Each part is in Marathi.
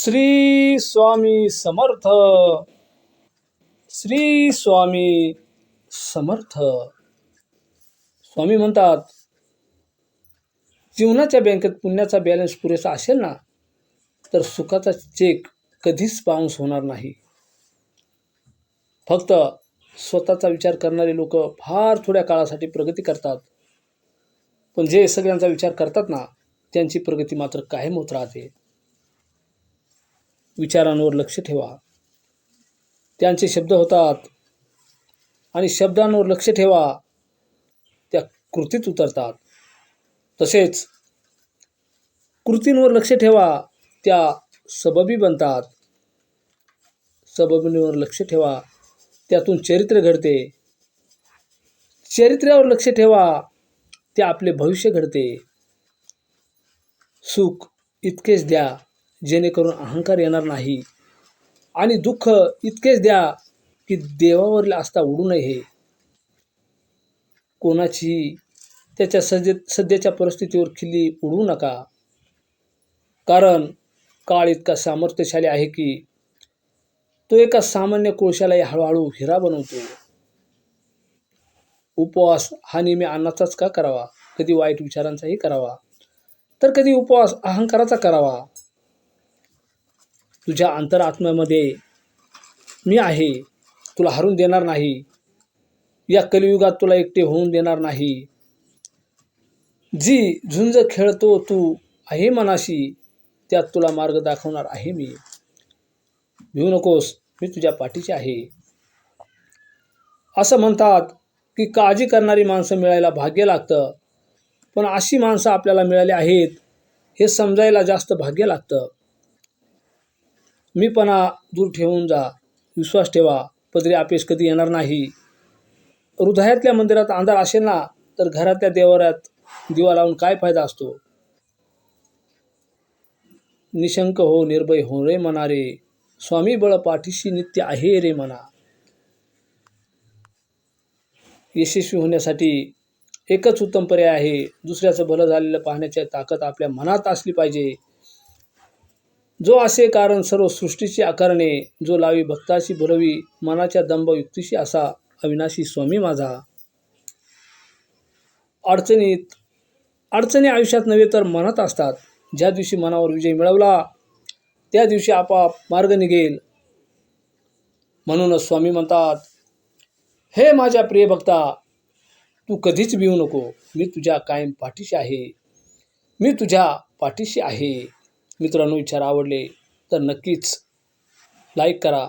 श्री स्वामी समर्थ. श्री स्वामी समर्थ. स्वामी म्हणतात जीवनाच्या बँकेत पुण्याचा बॅलन्स पुरेसा असेल ना तर सुखाचा चेक कधीच बाउन्स होणार नाही. फक्त स्वतःचा विचार करणारे लोक फार थोड्या काळासाठी प्रगती करतात. पण जे सगळ्यांचा विचार करतात ना त्यांची प्रगती मात्र कायम होत राहते. विचारांवर लक्ष ठेवा. त्यांचे शब्द होतात आणि शब्दांवर लक्ष ठेवा. त्या कृतीत उतरतात. तसेच कृतींवर लक्ष ठेवा. त्या सबबी बनतात. सबबींवर लक्ष ठेवा. त्यातून चरित्र घडते. चरित्र्यावर लक्ष ठेवा. ते आपले भविष्य घडते. सुख इतकेच द्या. जेणेकरून अहंकार येणार नाही. आणि दुःख इतकेच द्या की देवावरील आस्था उडू नये. कोणाची त्याच्या सध्या सध्याच्या परिस्थितीवर खिल्ली उडवू नका. कारण काळ इतका सामर्थ्यशाली आहे की तो एका सामान्य कोळशालाही हळूहळू हिरा बनवतो. उपवास हा नेहमी अन्नाचाच का करावा? कधी वाईट विचारांचाही करावा. तर कधी उपवास अहंकाराचा करावा. तुझ्या अंतरात्म्यामध्ये मी आहे. तुला हरून देणार नाही. या कलियुगात तुला एकटे होऊन देणार नाही. जी झुंज खेळतो तू आहे मनाशी त्यात तुला मार्ग दाखवणार आहे मी. भिऊ नकोस मी तुझ्या पाठीची आहे. असं म्हणतात की काळजी करणारी माणसं मिळायला भाग्य लागतं. पण अशी माणसं आपल्याला मिळाली आहेत हे समजायला जास्त भाग्य लागतं. मीपणा दूर ठेवून जा. विश्वास ठेवा. पदरी अपेश कधी येणार नाही. हृदयातल्या मंदिरात अंधार असेल ना तर घरातल्या देवाऱ्यात दिवा लावून काय फायदा असतो? निशंक हो निर्भय हो रे म्हणा रे. स्वामी बळ पाठीशी नित्य आहे रे म्हणा यशस्वी होण्यासाठी एकच उत्तम पर्याय आहे. दुसऱ्याचं भलं झालेलं पाहण्याची ताकद आपल्या मनात असली पाहिजे. जो असे कारण सर्व सृष्टीची आकारणे जो लावी भक्ताची भरवी मनाच्या दंभ युक्तीशी असा अविनाशी स्वामी माझा. अडचणीत अडचणी आयुष्यात नव्हे तर मनात असतात. ज्या दिवशी मनावर विजय मिळवला त्या दिवशी आपाप मार्ग निघेल म्हणूनच स्वामी म्हणतात हे माझ्या प्रिय भक्ता तू कधीच भिवू नको. मी तुझ्या कायम पाठीशी आहे. मी तुझ्या पाठीशी आहे. मित्रांनो विचार आवडले तर नक्कीच लाईक करा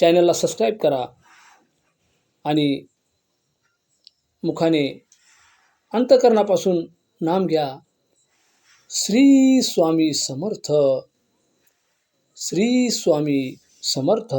चॅनलला सबस्क्राईब करा आणि मुखाने अंतकरणापासून नाम घ्या. श्री स्वामी समर्थ श्री स्वामी समर्थ.